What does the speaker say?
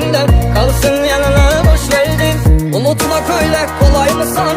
peşinden Kalsın yanına boş verdim Unutmak öyle kolay mı söyle